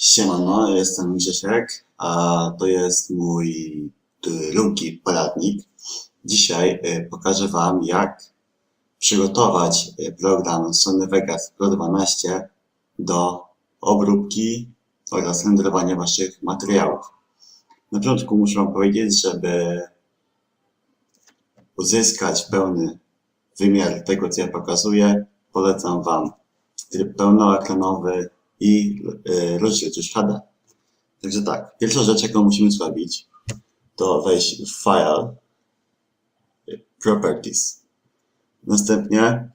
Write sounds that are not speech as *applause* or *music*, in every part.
Siemano, jestem Grzesiek, a to jest mój drugi poradnik. Dzisiaj y, pokażę Wam, jak przygotować y, program Sony Vegas Pro 12 do obróbki oraz renderowania Waszych materiałów. Na początku muszę Wam powiedzieć, żeby uzyskać pełny wymiar tego, co ja pokazuję, polecam Wam tryb pełnoekranowy i y, rozdzielczość HD. Także tak, pierwsza rzecz, jaką musimy zrobić, to wejść w File, Properties. Następnie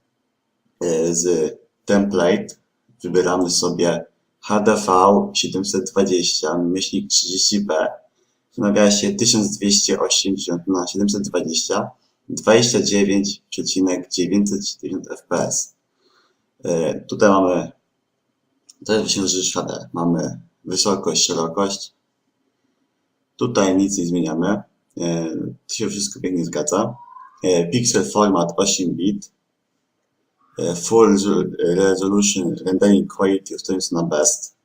y, z Template wybieramy sobie HDV 720 myślnik 30p w nawiasie 1280 na 720 29,970 fps. E, Tutaj mamy, to jest właśnie rzecz. Mamy wysokość, szerokość. Tutaj nic nie zmieniamy. E, To się wszystko pięknie zgadza. E, Pixel format 8 bit. E, Full Resol- Resolution Rendering Quality ustawimy sobie na Best.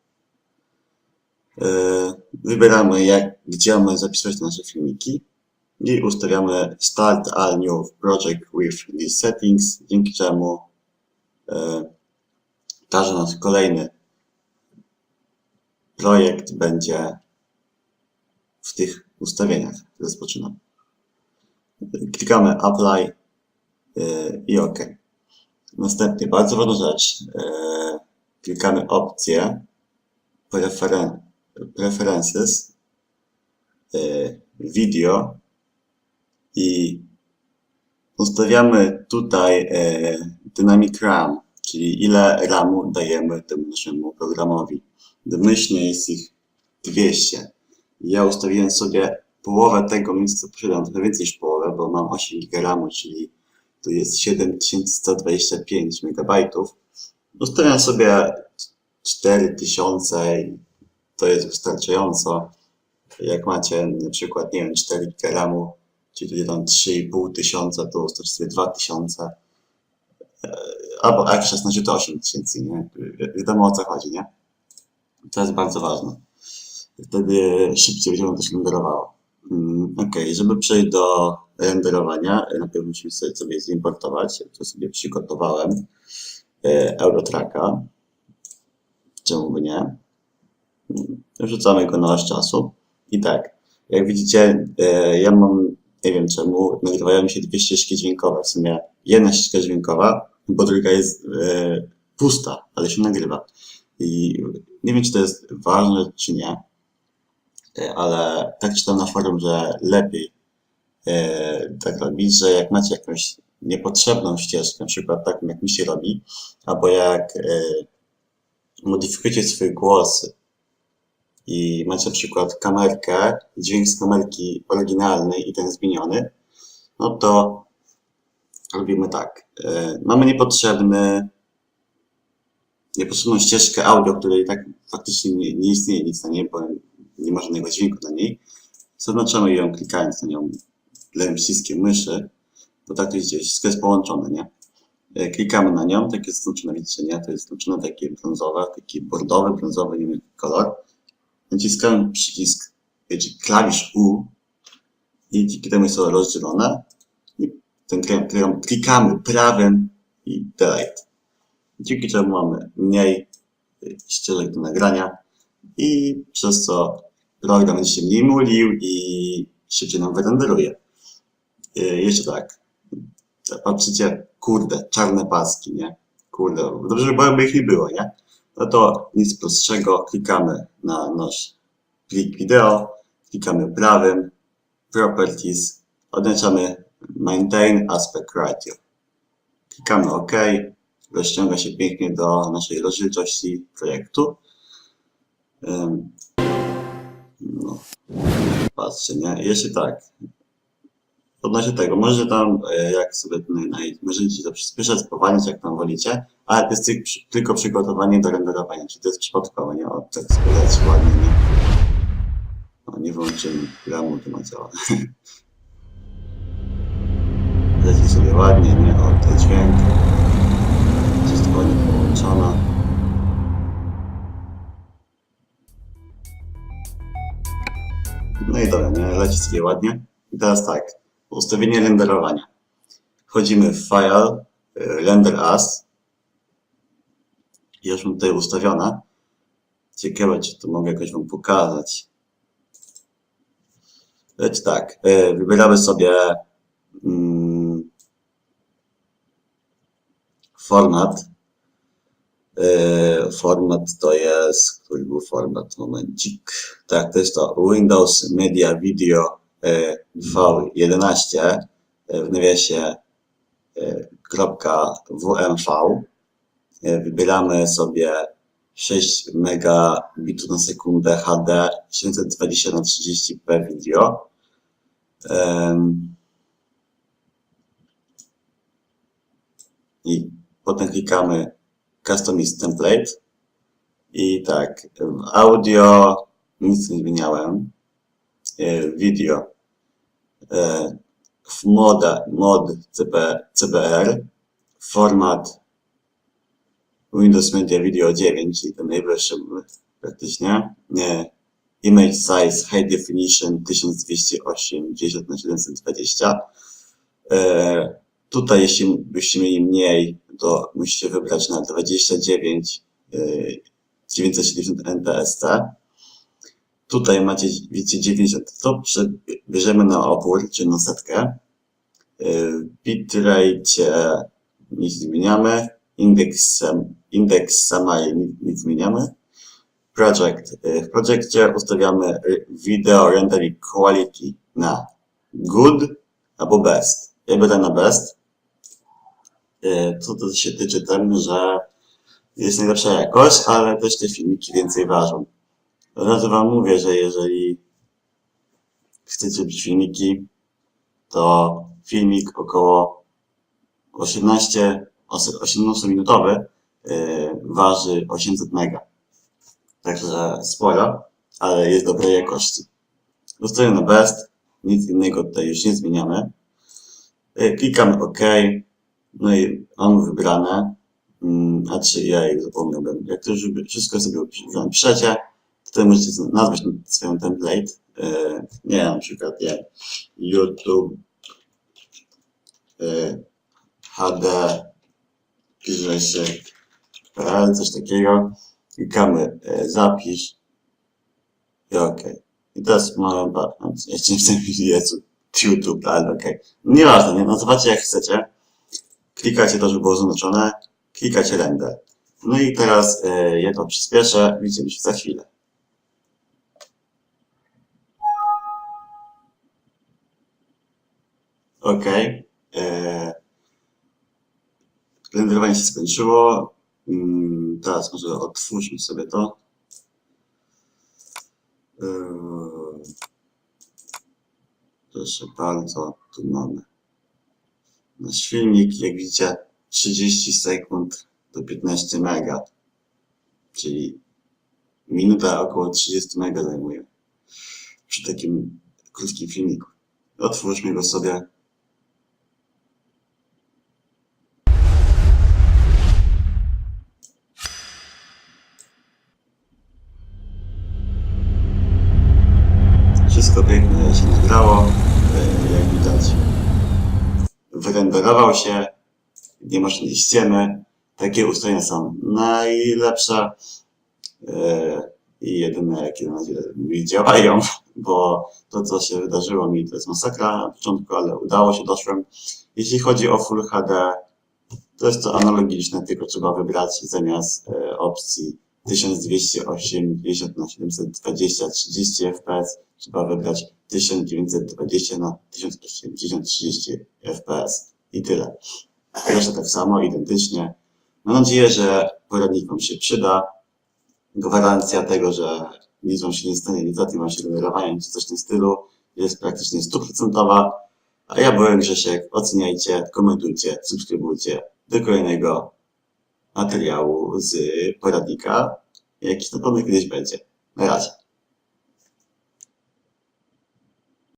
Wybieramy jak, gdzie mamy zapisywać nasze filmiki i ustawiamy Start All New Project with these settings, dzięki czemu e, każdy nasz kolejny projekt będzie w tych ustawieniach. Rozpoczynamy. Klikamy Apply e, i OK. Następnie bardzo ważna rzecz. e, Klikamy opcję preferen Preferences e, Video i ustawiamy tutaj Dynamic RAM, czyli ile RAMu dajemy temu naszemu programowi. Domyślnie jest ich 200. Ja ustawiłem sobie połowę tego miejsca, posiadam trochę więcej niż połowę, bo mam 8 GB czyli to jest 7125 MB. Ustawiam sobie 4000 i to jest wystarczająco. Jak macie na przykład, nie wiem, 4 GB czyli tutaj tam 3,5 tysiąca, to ustawcie sobie 2000. E, Albo F16 to 8 tysięcy, nie? Wi- Wiadomo o co chodzi, nie? To jest bardzo ważne. Wtedy szybciej będzie nam to się renderowało. Mm, Ok, żeby przejść do renderowania, najpierw musimy sobie, sobie zimportować, to sobie przygotowałem e, Eurotracka. Czemu by nie? Mm, Wrzucamy go na oś czasu. I tak, jak widzicie, e, ja mam, nie wiem czemu, nagrywają mi się dwie ścieżki dźwiękowe. W sumie jedna ścieżka dźwiękowa, bo druga jest e, pusta, ale się nagrywa. I nie wiem, czy to jest ważne, czy nie, e, ale tak czytam na forum, że lepiej e, tak robić, że jak macie jakąś niepotrzebną ścieżkę, na przykład taką jak mi się robi, albo jak e, modyfikujecie swój głos i macie na przykład kamerkę, dźwięk z kamerki oryginalny i ten zmieniony, no to robimy tak. Mamy niepotrzebny, niepotrzebną ścieżkę audio, której tak faktycznie nie, nie istnieje nic na niej, bo nie ma żadnego dźwięku na niej. Zaznaczamy ją klikając na nią lewym przyciskiem myszy, bo tak to jest gdzieś, wszystko jest połączone, nie? E, Klikamy na nią, tak jest znaczone, widzicie, nie? To jest znaczone takie brązowe, taki bordowy, brązowy, nie wiem, kolor. Naciskamy przycisk, wiecie, klawisz U i dzięki temu jest to rozdzielone. I ten klik- klik- klikamy prawym i delete. Dzięki czemu mamy mniej y, ścieżek do nagrania i przez co program będzie się mniej mulił i szybciej nam wyrenderuje. Y, Jeszcze tak. Patrzycie, kurde, czarne paski, nie? Kurde, dobrze, żeby by ich nie było, nie? No to nic prostszego, klikamy na nasz plik wideo, klikamy prawym, Properties, odliczamy Maintain Aspect Ratio. Klikamy OK, rozciąga się pięknie do naszej rozdzielczości projektu. No, patrzcie, nie? Jeszcze tak, odnośnie tego, może tam, e, jak sobie możecie to przyspieszać, spowalniać, jak tam wolicie, ale to jest tylko przygotowanie do renderowania, czyli to jest przypadkowe, nie? O, tak spojrzeć ładnie, nie? O, nie wyłączymy ramu, to ma działa. *laughs* Sobie ładnie, nie? O, ten Leci sobie ładnie. I teraz tak, ustawienie renderowania. Wchodzimy w File, y, Render As. Już mam tutaj ustawione. Ciekawe, czy to mogę jakoś Wam pokazać. Lecz tak, y, wybieramy sobie mm, format. Y, Format to jest, który był format, momencik. Tak, to jest to Windows Media Video y, V11 y, w nawiasie .wmv. Wybieramy sobie 6 megabitów na sekundę HD 720 na 30p video. I potem klikamy Customize Template. I tak, audio nic nie zmieniałem. E, Video. E, W moda, mod CBR. Format Windows Media Video 9, czyli ten najwyższy praktycznie. Nie. Image size High Definition 1280 na 720. E, tutaj, jeśli byście mieli mniej, to musicie wybrać na 29 e, 970 NTSC. Tutaj macie, widzicie 90. To bierzemy na opór, czy na setkę. E, Bitrate nic zmieniamy. Indeks, indeks summary nic zmieniamy. Project. E, W projekcie ustawiamy video rendering quality na good albo best. Ja będę na best. E, Co to się tyczy tym, że jest najlepsza jakość, ale też te filmiki więcej ważą. Od wam mówię, że jeżeli chcecie robić filmiki, to filmik około 18, 18 minutowy yy, waży 800 mega. Także sporo, ale jest dobrej jakości. Ustawiam na best, nic innego tutaj już nie zmieniamy. Yy, Klikamy OK, no i mam wybrane. Mm, A czy ja ich zapomniałbym. Jak to już wszystko sobie piszecie, to możecie nazwać swoją template. Yy, Nie, na przykład nie. YouTube yy, HD Grzesiek PL, coś takiego. Klikamy zapisz i OK. I teraz mamy, no, nie chcę mówić Jezu, YouTube, ale OK. Nieważne, nie nazywacie jak chcecie. Klikacie to, żeby było zaznaczone klikacie render. No i teraz e, ja to przyspieszę, widzimy się za chwilę. Ok. E, renderowanie się skończyło. Mm, teraz może otwórzmy sobie to. E, proszę bardzo, tu mamy nasz filmik, jak widzicie 30 sekund do 15 mega, czyli minuta około 30 mega zajmuje przy takim krótkim filmiku. Otwórzmy go sobie. Wszystko pięknie się nagrało, Wyrenderował się, nie masz ściemy. Takie ustawienia są najlepsze e, i jedyne, jakie na razie mi działają, *laughs* bo to, co się wydarzyło mi, to jest masakra na początku, ale udało się, doszłem. Jeśli chodzi o Full HD, to jest to analogiczne, tylko trzeba wybrać zamiast e, opcji 1280 na 720 30 fps, trzeba wybrać 1920 na 1080 30 fps i tyle. Reszta tak samo, identycznie. Mam nadzieję, że poradnik Wam się przyda. Gwarancja tego, że nic Wam się nie stanie, nie Wam się renderowanie, czy coś w tym stylu, jest praktycznie stuprocentowa. A ja byłem Grzesiek. Oceniajcie, komentujcie, subskrybujcie do kolejnego materiału z poradnika, jaki na pewno kiedyś będzie. Na razie.